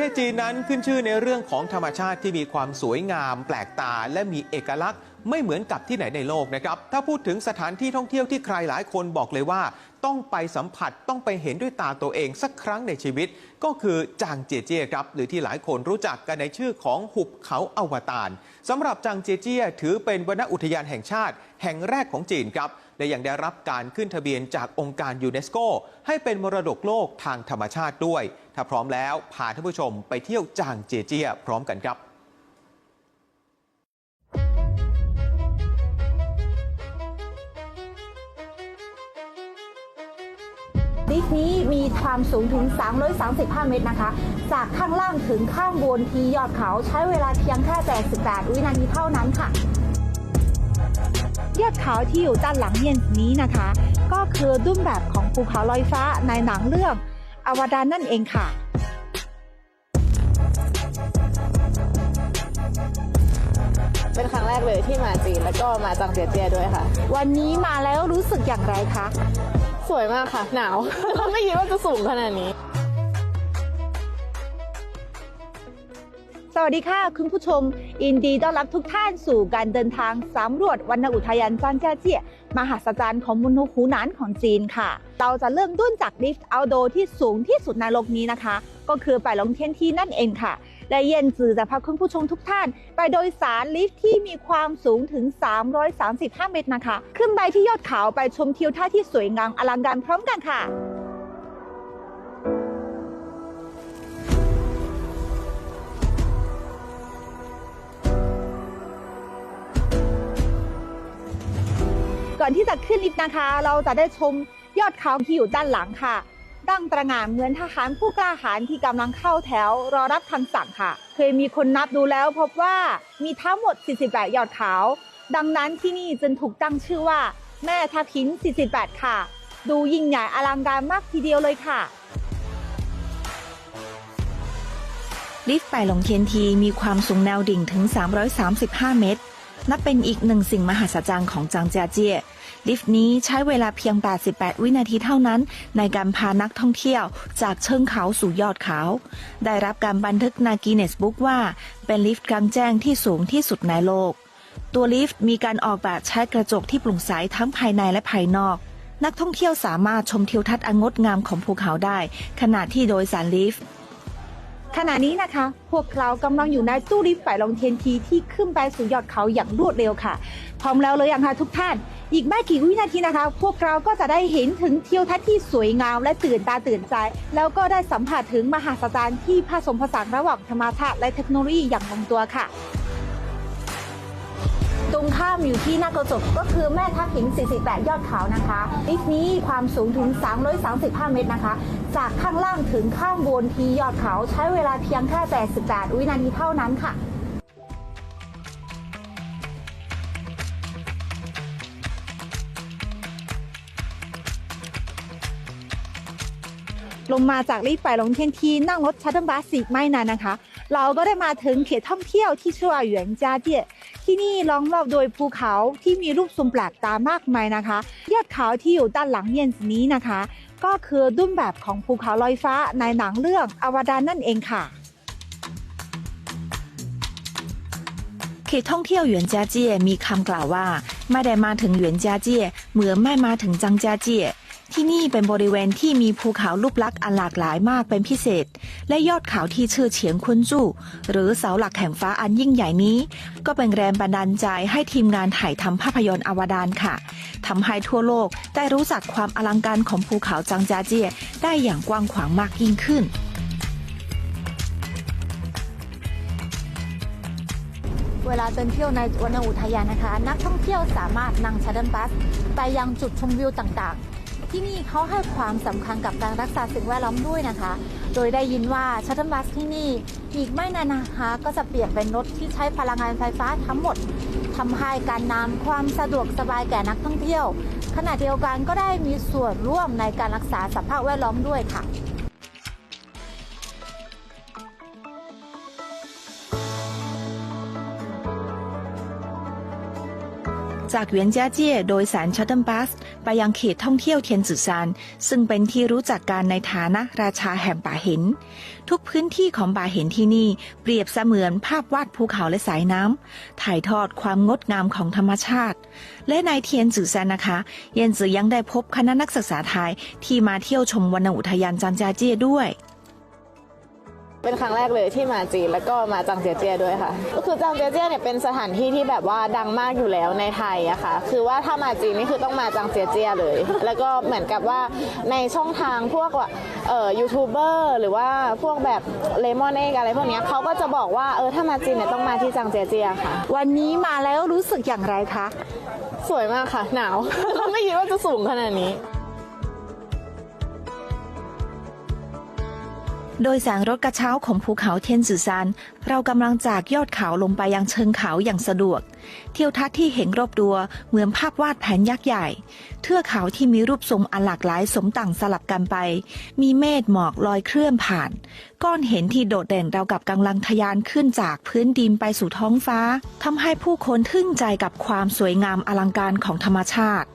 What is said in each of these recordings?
เทศจีนนั้นขึ้นชื่อในเรื่องของธรรมชาติที่มีความสวยงาม แปลกตา และมีเอกลักษณ์ไม่เหมือนกับที่ไหนในโลกนะครับ ถ้าพูดถึงสถานที่ท่องเที่ยวที่ใครหลายคนบอกเลยว่า ต้องไปสัมผัสต้องไปเห็นด้วยตาตัวเองสักครั้งในชีวิต ก็คือจางเจียเจียครับ หรือที่หลายคนรู้จักกันในชื่อของหุบเขาอวตารสำหรับจางเจียเจียถือเป็นวนอุทยานแห่งชาติ แห่งแรกของจีนครับ และยังได้รับการขึ้นทะเบียนจากองค์การยูเนสโกให้เป็นมรดกโลกทางธรรมชาติด้วย ถ้าพร้อมแล้วพาท่านผู้ชมไปเที่ยวจางเจเจียพร้อมกันครับลิฟต์นี้มีความสูงถึง 335 เมตรนะคะ จากข้างล่างถึงข้างบนที่ยอดเขาใช้เวลาเพียงแค่ 88 วินาทีเท่านั้นค่ะ ยอดเขาที่อยู่ด้านหลังเย็นนี้นะคะ ก็คือดุ้มแบบของภูเขาลอยฟ้าในหนังเรื่องอวตารนั่นเองค่ะเป็นครั้งแรกเลยที่มาจีนแล้วก็มาจางเจียเจียด้วยค่ะ วันนี้มาแล้วรู้สึกอย่างไรคะ สวยมากค่ะ หนาว ไม่คิดว่าจะสูงขนาดนี้ วัสดีค่ะ คุณผู้ชมยินดีต้อนรับทุกท่านสู่การเดินทางสำรวจวรรณอุทยานจานเจ้าเจี้ยมหัศจรรย์ของมณฑลหูหนานของจีนค่ะ เราจะเริ่มต้นจากลิฟต์เอาโดที่สูงที่สุดในโลกนี้นะคะ ก็คือไปลงเทียนที่นั่นเองค่ะ และเย็นจือจะพาคุณผู้ชมทุกท่าน ไปโดยสารลิฟต์ที่มีความสูงถึง 335 เมตรนะคะ ขึ้นไปที่ยอดเขาไปชมทิวทัศน์ที่สวยงามอลังการพร้อมกันค่ะ ก่อนที่จะขึ้นลิฟต์นะคะ เราจะได้ชมยอดเขาที่อยู่ด้านหลังค่ะตั้งตระหง่านเหมือนทหารผู้กล้าหาญที่กำลังเข้าแถว รอรับคำสั่งค่ะ เคยมีคนนับดูแล้วพบว่ามีทั้งหมด 48 ยอดเขา ดังนั้นที่นี่จึงถูกตั้งชื่อว่า แม่ทับหิน 48 ค่ะ ดูยิ่งใหญ่อลังการมากทีเดียวเลยค่ะ ลิฟต์ไปหลงเทียนทีมีความสูงแนวดิ่งถึง 335 เมตร นับเป็นอีกหนึ่งสิ่งมหัศจรรย์ของจางเจียเจียลิฟต์นี้ใช้เวลาเพียง 88 วินาทีเท่านั้น ในการพานักท่องเที่ยวจากเชิงเขาสู่ยอดเขา ได้รับการบันทึกในกินเนสบุ๊กว่า เป็นลิฟต์กลางแจ้งที่สูงที่สุดในโลก ตัวลิฟต์มีการออกแบบใช้กระจกที่ปร่งใสทั้งภายในและภายนอก นักท่องเที่ยวสามารถชมทิวทัศน์อันงดงามของภูเขาได้ ขณะที่โดยสารลิฟต์ ขณะนี้นะคะ พวกเรากำลังอยู่ในตู้ลิฟต์ฝ่ายลงเทนทีที่ขึ้นไปสู่ยอดเขาอย่างรวดเร็วค่ะ พร้อมแล้วเลยยังคะทุกท่าน อีกไม่กี่วินาทีนะคะ พวกเราก็จะได้เห็นถึงเที่ยวทัศน์ที่สวยงามและตื่นตาตื่นใจ แล้วก็ได้สัมผัสถึงมหาศาลที่ผสมผสานระหว่างธรรมชาติและเทคโนโลยีอย่างลงตัวค่ะ ตรงข้ามอยู่ที่หน้ากระจกก็คือแม่ทับหิน 48 ยอดเขานะคะลิฟต์นี้ความสูงถึง 335 เมตรนะคะ จากข้างล่างถึงข้างบนที่ยอดเขาใช้เวลาเพียงแค่88วินาทีเท่านั้นค่ะ ลงมาจากลิฟต์ไปลงเทียนทีนั่งรถชัตเทิลบัสอีกไม่นานนะคะ เราก็ได้มาถึงเขตท่องเที่ยวที่ชื่อว่าหยวนจาเจี้ยที่นี่ล้อมรอบโดยภูเขาที่มีรูปทรงแปลกตามากมายนะคะยอดเขาที่อยู่ด้านหลังเย็นนี้นะคะ ก็คือดุ้มแบบของภูเขาลอยฟ้าในหนังเรื่องอวตารนั่นเองค่ะเขตท่องเที่ยวหยวนจาเจี้ยมีคำกล่าวว่า ไม่ได้มาถึงหยวนจาเจี้ยเหมือนไม่มาถึงจังจาเจี้ย ที่นี่เป็นบริเวณที่มีภูเขารูปลักษณ์อันหลากหลายมากเป็นพิเศษ และยอดเขาที่ชื่อเฉียงคุนจู่หรือเสาหลักแห่งฟ้าอันยิ่งใหญ่นี้ ก็เป็นแรงบันดาลใจให้ทีมงานถ่ายทำภาพยนตร์อวดารค่ะทำให้ทั่วโลกได้รู้จักความอลังการของภูเขาจังจาเจียได้อย่างกว้างขวางมากยิ่งขึ้นเวลาเดินเที่ยวในวรรณอุทยานนะคะ นักท่องเที่ยวสามารถนั่งชัตเทิลบัส ไปยังจุดชมวิวต่างๆ ที่นี่เขาให้ความสำคัญกับการรักษาสิ่งแวดล้อมด้วยนะคะ โดยได้ยินว่าชัตเทิลบัสที่นี่อีกไม่นานนะคะก็จะเปลี่ยนเป็นรถที่ใช้พลังงานไฟฟ้าทั้งหมดทำให้การนำความสะดวกสบายแก่นักท่องเที่ยว ขณะเดียวกันก็ได้มีส่วนร่วมในการรักษาสภาพแวดล้อมด้วยค่ะ จากเวียนจ้าเจี้ยโดยสารชัตเติลบัส ไปยังเขตท่องเที่ยวเทียนจือซานซึ่งเป็นที่รู้จักกันในฐานะราชาแห่งป่าหินทุกพื้นที่ของป่าหินที่นี่เปรียบเสมือนภาพวาดภูเขาและสายน้ำถ่ายทอดความงดงามของธรรมชาติ และในเทียนจือซานนะคะ เย็นจือยังได้พบคณะนักศึกษาไทยที่มาเที่ยวชมวรรณอุทยานจางจาเจี้ยด้วย เป็นครั้งแรกเลยที่มาจีนแล้วก็มาจางเจียเจียด้วยค่ะ ก็คือจางเจียเจียเนี่ยเป็นสถานที่ที่แบบว่าดังมากอยู่แล้วในไทยอะค่ะ คือว่าถ้ามาจีนนี่คือต้องมาจางเจียเจียเลย แล้วก็เหมือนกับว่าในช่องทางพวกว่าเอ่อยูทูบเบอร์หรือว่าพวกแบบเลมอนเอกอะไรพวกเนี้ยเขาก็จะบอกว่าเออถ้ามาจีนเนี่ยต้องมาที่จางเจียเจียค่ะ วันนี้มาแล้วรู้สึกอย่างไรคะ สวยมากค่ะ หนาวไม่คิดว่าจะสูงขนาดนี้ โดยแสงรถกระเช้าของภูเขาเทียนจือซานเรากำลังจากยอดเขาลงไปยังเชิงเขาอย่างสะดวก เที่ยวทัศน์ที่เห็นรอบตัวเหมือนภาพวาดแผนยักษ์ใหญ่ เทือกเขาที่มีรูปทรงอันหลากหลายสมต่างสลับกันไป มีเมฆหมอกลอยเคลื่อนผ่าน ก้อนเห็นที่โดดเด่นเราวกับกำลังทะยานขึ้นจากพื้นดินไปสู่ท้องฟ้าทำให้ผู้คนทึ่งใจกับความสวยงามอลังการของธรรมชาติ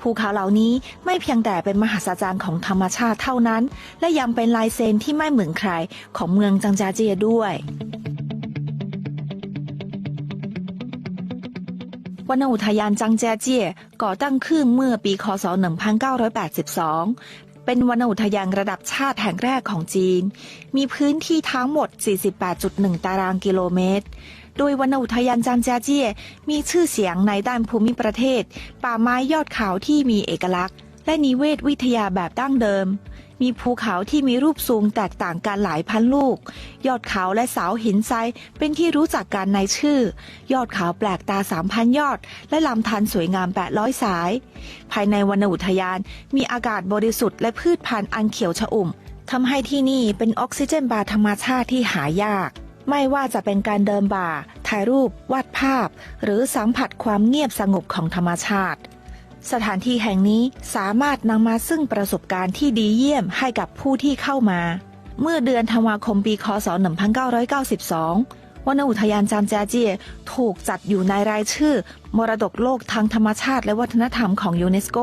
ภูเขาเหล่านี้ไม่เพียงแต่เป็นมหัศจรรย์ของธรรมชาติเท่านั้น และยังเป็นลายเซ็นที่ไม่เหมือนใครของเมืองจังจาเจียด้วยวรรณอุทยานจังจเจียก่อตั้งขึ้นเมื่อปี คศ 1982 เป็นวรรณอุทยานระดับชาติแห่งแรกของจีน มีพื้นที่ทั้งหมด 48.1 ตารางกิโลเมตร โดยวรรณอุทยานจางจาเจี้ยมีชื่อเสียงในด้านภูมิประเทศ ป่าไม้ยอดเขาที่มีเอกลักษณ์ และนิเวศวิทยาแบบดั้งเดิม มีภูเขาที่มีรูปทรงแตกต่างกันหลายพันลูก ยอดเขาและเสาหินทรายเป็นที่รู้จักกันในชื่อ ยอดเขาแปลกตา3,000ยอด และลำธารสวยงาม800สาย ภายในวรรณอุทยานมีอากาศบริสุทธิ์และพืชพันธุ์อันเขียวชอุ่มทำให้ที่นี่เป็นออกซิเจนบาธรรมชาติที่หายาก ไม่ว่าจะเป็นการเดินบ่า ถ่ายรูป วาดภาพ หรือสัมผัสความเงียบสงบของธรรมชาติ สถานที่แห่งนี้สามารถนำมาซึ่งประสบการณ์ที่ดีเยี่ยมให้กับผู้ที่เข้ามา เมื่อเดือนธันวาคมปีคศ 1992วรรณอุทยานจามแจเจียถูกจัดอยู่ในรายชื่อ มรดกโลกทางธรรมชาติและวัฒนธรรมของยูเนสโก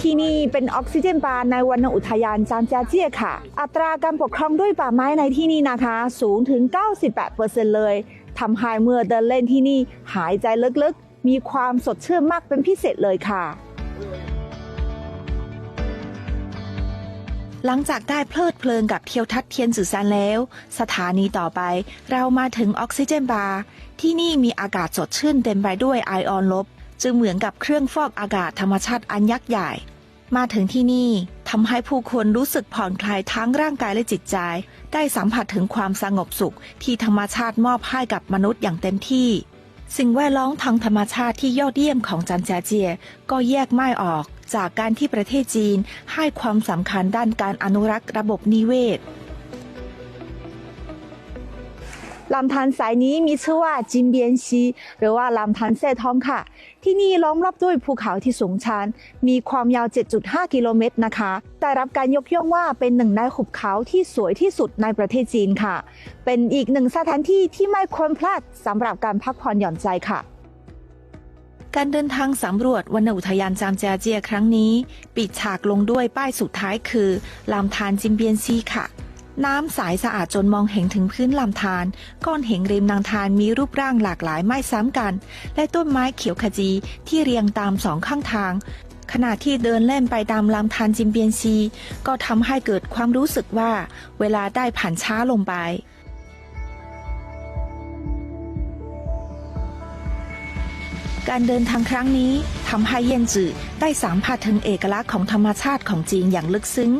ที่นี่เป็นออกซิเจนบาร์ในวรรณอุทยานจางจาเจียค่ะ อัตราการปกครองด้วยป่าไม้ในที่นี่นะคะ สูงถึง 98%เลย ทำให้เมื่อเดินเล่นที่นี่หายใจลึกๆ มีความสดชื่นมากเป็นพิเศษเลยค่ะ หลังจากได้เพลิดเพลินกับเที่ยวทัศน์เทียนสื่อสารแล้ว สถานีต่อไปเรามาถึงออกซิเจนบาร์ที่นี่มีอากาศสดชื่นเต็มไปด้วยไอออนลบ จึงเหมือนกับเครื่องฟอกอากาศธรรมชาติอันยักษ์ใหญ่ มาถึงที่นี่ทำให้ผู้คนรู้สึกผ่อนคลายทั้งร่างกายและจิตใจ ได้สัมผัสถึงความสงบสุขที่ธรรมชาติมอบให้กับมนุษย์อย่างเต็มที่ สิ่งแวดล้อมทางธรรมชาติที่ยอดเยี่ยมของจันจาเจีย ก็แยกไม่ออกจากการที่ประเทศจีนให้ความสำคัญด้านการอนุรักษ์ระบบนิเวศ ลำธารสายนี้มีชื่อว่าจินเบียนซีหรือว่าลำธารเซทองค่ะ ที่นี่ล้อมรอบด้วยภูเขาที่สูงชัน มีความยาว 7.5 กิโลเมตรนะคะ ได้รับการยกย่องว่าเป็นหนึ่งในหุบเขาที่สวยที่สุดในประเทศจีนค่ะ เป็นอีกหนึ่งสถานที่ที่ไม่ควรพลาดสำหรับการพักผ่อนหย่อนใจค่ะการเดินทางสำรวจวรรณอุทยานจามแจเจียครั้งนี้ ปิดฉากลงด้วยป้ายสุดท้ายคือลำธารจิมเบียนซีค่ะ น้ำใสสะอาดจนมองเห็นถึงพื้นลำธารก้อนเห็นริมนางธารมีรูปร่างหลากหลายไม่ซ้ำกัน และต้นไม้เขียวขจีที่เรียงตามสองข้างทาง ขณะที่เดินเล่นไปตามลำธารจิมเบียนซี ก็ทำให้เกิดความรู้สึกว่า เวลาได้ผ่านช้าลงไปการเดินทางครั้งนี้ทำให้เย็นจือได้สัมผัสถึงเอกลักษณ์ของธรรมชาติของจีนอย่างลึกซึ้ง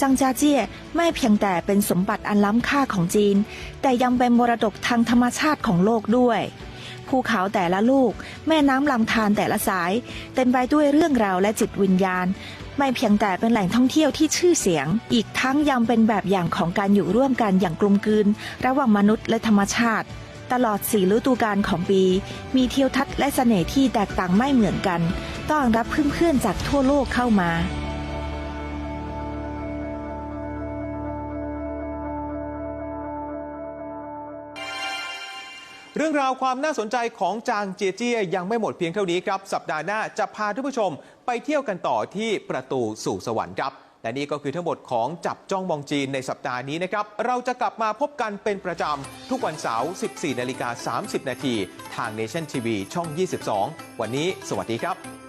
จังจาเจี้ยไม่เพียงแต่เป็นสมบัติอันล้ำค่าของจีน แต่ยังเป็นมรดกทางธรรมชาติของโลกด้วยภูเขาแต่ละลูก แม่น้ำลำธารแต่ละสาย เต็มไปด้วยเรื่องราวและจิตวิญญาณ ไม่เพียงแต่เป็นแหล่งท่องเที่ยวที่ชื่อเสียง อีกทั้งยังเป็นแบบอย่างของการอยู่ร่วมกันอย่างกลมกลืน ระหว่างมนุษย์และธรรมชาติ ตลอดสี่ฤดูกาลของปี มีเที่ยวทัศน์และเสน่ห์ที่แตกต่างไม่เหมือนกัน ต้อนรับเพื่อนๆจากทั่วโลกเข้ามา เรื่องราวความน่าสนใจของจางเจียเจียยังไม่หมดเพียงเท่านี้ครับ สัปดาห์หน้าจะพาท่านผู้ชมไปเที่ยวกันต่อที่ประตูสู่สวรรค์ครับ และนี่ก็คือทั้งหมดของจับจ้องมองจีนในสัปดาห์นี้นะครับ เราจะกลับมาพบกันเป็นประจำ ทุกวันเสาร์ 14 นาฬิกา 30 นาที ทาง Nation TV ช่อง 22 วันนี้ สวัสดีครับ